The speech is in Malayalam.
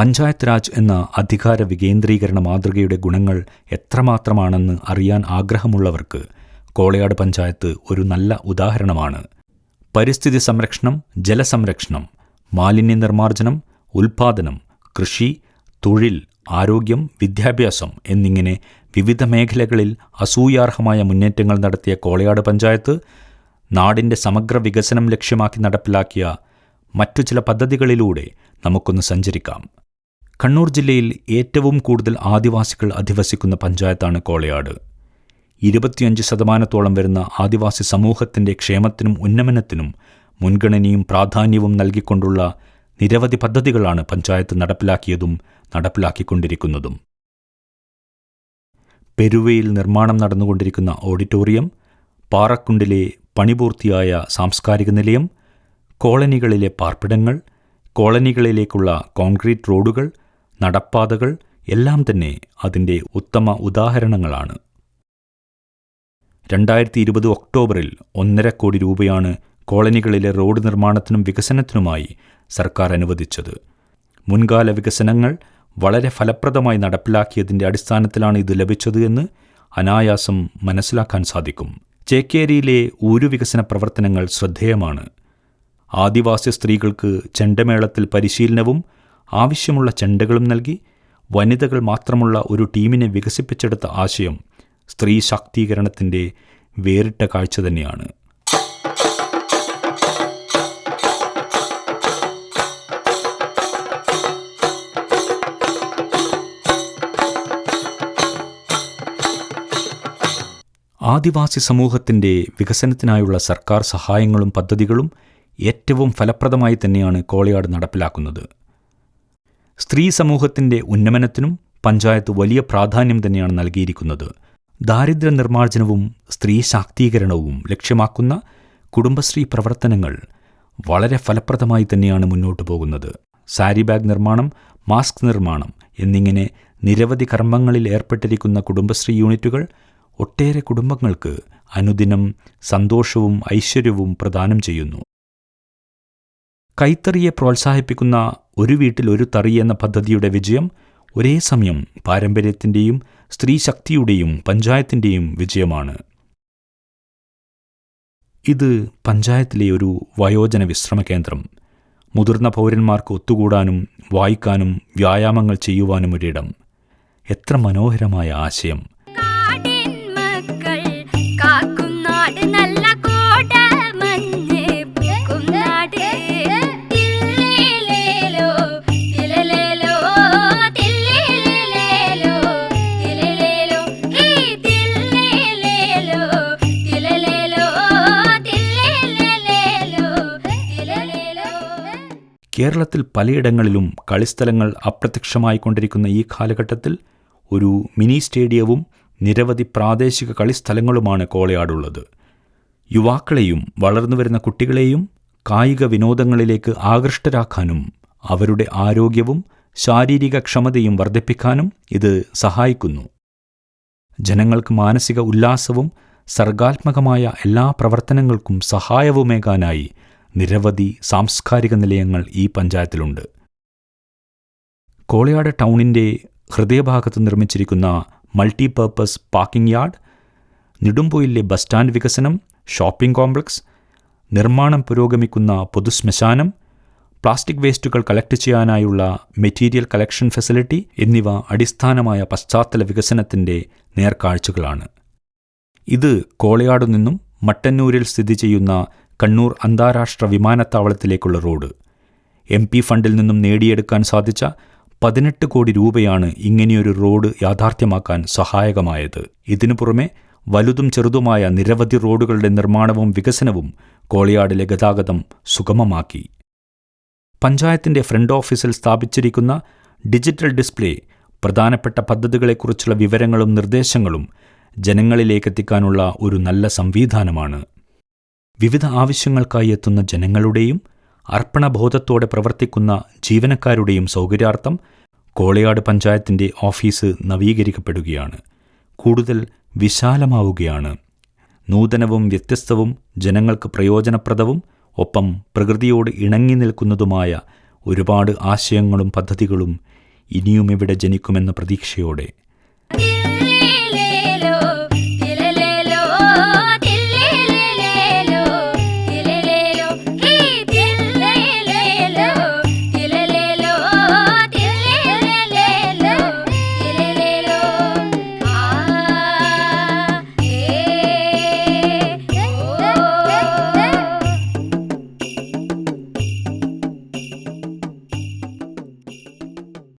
പഞ്ചായത്ത് രാജ് എന്ന അധികാര വികേന്ദ്രീകരണ മാതൃകയുടെ ഗുണങ്ങൾ എത്രമാത്രമാണെന്ന് അറിയാൻ ആഗ്രഹമുള്ളവർക്ക് കോളയാട് പഞ്ചായത്ത് ഒരു നല്ല ഉദാഹരണമാണ്. പരിസ്ഥിതി സംരക്ഷണം ജലസംരക്ഷണം മാലിന്യ നിർമ്മാർജനം ഉൽപാദനം കൃഷി തൊഴിൽ ആരോഗ്യം വിദ്യാഭ്യാസം എന്നിങ്ങനെ വിവിധ മേഖലകളിൽ അസൂയാർഹമായ മുന്നേറ്റങ്ങൾ നടത്തിയ കോളയാട് പഞ്ചായത്ത് നാടിന്റെ സമഗ്ര വികസനം ലക്ഷ്യമാക്കി നടപ്പിലാക്കിയ മറ്റു ചില പദ്ധതികളിലൂടെ നമുക്കൊന്ന് സഞ്ചരിക്കാം. കണ്ണൂർ ജില്ലയിൽ ഏറ്റവും കൂടുതൽ ആദിവാസികൾ അധിവസിക്കുന്ന പഞ്ചായത്താണ് കോളയാട്. ഇരുപത്തിയഞ്ച് ശതമാനത്തോളം വരുന്ന ആദിവാസി സമൂഹത്തിന്റെ ക്ഷേമത്തിനും ഉന്നമനത്തിനും മുൻഗണനയും പ്രാധാന്യവും നൽകിക്കൊണ്ടുള്ള നിരവധി പദ്ധതികളാണ് പഞ്ചായത്ത് നടപ്പിലാക്കിയതും നടപ്പിലാക്കിക്കൊണ്ടിരിക്കുന്നതും. പെരുവയിൽ നിർമ്മാണം നടന്നുകൊണ്ടിരിക്കുന്ന ഓഡിറ്റോറിയം പാറക്കുണ്ടിലെ പണിപൂർത്തിയായ സാംസ്കാരിക നിലയം കോളനികളിലെ പാർപ്പിടങ്ങൾ കോളനികളിലേക്കുള്ള കോൺക്രീറ്റ് റോഡുകൾ നടപ്പാതകൾ എല്ലാം തന്നെ അതിന്റെ ഉത്തമ ഉദാഹരണങ്ങളാണ്. രണ്ടായിരത്തി ഇരുപത് ഒക്ടോബറിൽ ഒന്നര കോടി രൂപയാണ് കോളനികളിലെ റോഡ് നിർമ്മാണത്തിനും വികസനത്തിനുമായി സർക്കാർ അനുവദിച്ചത്. മുൻകാല വികസനങ്ങൾ വളരെ ഫലപ്രദമായി നടപ്പിലാക്കിയതിന്റെ അടിസ്ഥാനത്തിലാണ് ഇത് ലഭിച്ചത് എന്ന് അനായാസം മനസ്സിലാക്കാൻ സാധിക്കും. ചേക്കേരിയിലെ ഊരു വികസന പ്രവർത്തനങ്ങൾ ശ്രദ്ധേയമാണ്. ആദിവാസി സ്ത്രീകൾക്ക് ചെണ്ടമേളത്തിൽ പരിശീലനവും ആവശ്യമുള്ള ചെണ്ടകളും നൽകി വനിതകൾ മാത്രമുള്ള ഒരു ടീമിനെ വികസിപ്പിച്ചെടുത്ത ആശയം സ്ത്രീ ശാക്തീകരണത്തിന്റെ വേറിട്ട കാഴ്ച തന്നെയാണ്. ആദിവാസി സമൂഹത്തിന്റെ വികസനത്തിനായുള്ള സർക്കാർ സഹായങ്ങളും പദ്ധതികളും ഏറ്റവും ഫലപ്രദമായി തന്നെയാണ് കോളിയാട് നടപ്പിലാക്കുന്നത്. സ്ത്രീ സമൂഹത്തിന്റെ ഉന്നമനത്തിനും പഞ്ചായത്ത് വലിയ പ്രാധാന്യം തന്നെയാണ് നൽകിയിരിക്കുന്നത്. ദാരിദ്ര്യ നിർമ്മാർജനവും സ്ത്രീ ശാക്തീകരണവും ലക്ഷ്യമാക്കുന്ന കുടുംബശ്രീ പ്രവർത്തനങ്ങൾ വളരെ ഫലപ്രദമായി തന്നെയാണ് മുന്നോട്ടു പോകുന്നത്. സാരി ബാഗ് നിർമ്മാണം മാസ്ക് നിർമ്മാണം എന്നിങ്ങനെ നിരവധി കർമ്മങ്ങളിൽ ഏർപ്പെട്ടിരിക്കുന്ന കുടുംബശ്രീ യൂണിറ്റുകൾ ഒട്ടേറെ കുടുംബങ്ങൾക്ക് അനുദിനം സന്തോഷവും ഐശ്വര്യവും പ്രദാനം ചെയ്യുന്നു. കൈത്തറിയെ പ്രോത്സാഹിപ്പിക്കുന്ന ഒരു വീട്ടിൽ ഒരു തറി എന്ന പദ്ധതിയുടെ വിജയം ഒരേ സമയം പാരമ്പര്യത്തിന്റെയും സ്ത്രീശക്തിയുടെയും പഞ്ചായത്തിന്റെയും വിജയമാണ്. ഇത് പഞ്ചായത്തിലെ ഒരു വയോജന വിശ്രമ കേന്ദ്രം. മുതിർന്ന പൗരന്മാർക്ക് ഒത്തുകൂടാനും വായിക്കാനും വ്യായാമങ്ങൾ ചെയ്യുവാനും ഒരിടം എത്ര മനോഹരമായ ആശയം. കേരളത്തിൽ പലയിടങ്ങളിലും കളിസ്ഥലങ്ങൾ അപ്രത്യക്ഷമായി കൊണ്ടിരിക്കുന്ന ഈ കാലഘട്ടത്തിൽ ഒരു മിനി സ്റ്റേഡിയവും നിരവധി പ്രാദേശിക കളിസ്ഥലങ്ങളുമാണ് കോളയാടുള്ളത്. യുവാക്കളെയും വളർന്നുവരുന്ന കുട്ടികളെയും കായിക വിനോദങ്ങളിലേക്ക് ആകൃഷ്ടരാക്കാനും അവരുടെ ആരോഗ്യവും ശാരീരിക ക്ഷമതയും വർദ്ധിപ്പിക്കാനും ഇത് സഹായിക്കുന്നു. ജനങ്ങൾക്ക് മാനസിക ഉല്ലാസവും സർഗാത്മകമായ എല്ലാ പ്രവർത്തനങ്ങൾക്കും സഹായവുമേകാനായി നിരവധി സാംസ്കാരിക നിലയങ്ങൾ ഈ പഞ്ചായത്തിലുണ്ട്. കോളയാട് ടൗണിന്റെ ഹൃദയഭാഗത്ത് നിർമ്മിച്ചിരിക്കുന്ന മൾട്ടിപർപ്പസ് പാർക്കിംഗ് യാർഡ് നെടുമ്പൊയിലെ ബസ് സ്റ്റാൻഡ് വികസനം ഷോപ്പിംഗ് കോംപ്ലക്സ് നിർമ്മാണം പുരോഗമിക്കുന്ന പൊതുശ്മശാനം പ്ലാസ്റ്റിക് വേസ്റ്റുകൾ കളക്ട് ചെയ്യാനായുള്ള മെറ്റീരിയൽ കളക്ഷൻ ഫെസിലിറ്റി എന്നിവ അടിസ്ഥാനമായ പശ്ചാത്തല വികസനത്തിന്റെ നേർക്കാഴ്ചകളാണ്. ഇത് കോളയാടു നിന്നും മട്ടന്നൂരിൽ സ്ഥിതി ചെയ്യുന്ന കണ്ണൂർ അന്താരാഷ്ട്ര വിമാനത്താവളത്തിലേക്കുള്ള റോഡ്. എം പി ഫണ്ടിൽ നിന്നും നേടിയെടുക്കാൻ സാധിച്ച പതിനെട്ട് കോടി രൂപയാണ് ഇങ്ങനെയൊരു റോഡ് യാഥാർത്ഥ്യമാക്കാൻ സഹായകമായത്. ഇതിനു പുറമെ വലുതും ചെറുതുമായ നിരവധി റോഡുകളുടെ നിർമ്മാണവും വികസനവും കോളിയാടിലെ ഗതാഗതം സുഗമമാക്കി. പഞ്ചായത്തിന്റെ ഫ്രണ്ട് ഓഫീസിൽ സ്ഥാപിച്ചിരിക്കുന്ന ഡിജിറ്റൽ ഡിസ്പ്ലേ പ്രധാനപ്പെട്ട പദ്ധതികളെക്കുറിച്ചുള്ള വിവരങ്ങളും നിർദ്ദേശങ്ങളും ജനങ്ങളിലേക്കെത്തിക്കാനുള്ള ഒരു നല്ല സംവിധാനമാണ്. വിവിധ ആവശ്യങ്ങൾക്കായി എത്തുന്ന ജനങ്ങളുടെയും അർപ്പണബോധത്തോടെ പ്രവർത്തിക്കുന്ന ജീവനക്കാരുടെയും സൗകര്യാർത്ഥം കോളയാട് പഞ്ചായത്തിന്റെ ഓഫീസ് നവീകരിക്കപ്പെടുകയാണ്. കൂടുതൽ വിശാലമാവുകയാണ്. നൂതനവും വ്യത്യസ്തവും ജനങ്ങൾക്ക് പ്രയോജനപ്രദവും ഒപ്പം പ്രകൃതിയോട് ഇണങ്ങി നിൽക്കുന്നതുമായ ഒരുപാട് ആശയങ്ങളും പദ്ധതികളും ഇനിയും ഇവിടെ ജനിക്കുമെന്ന പ്രതീക്ഷയോടെ.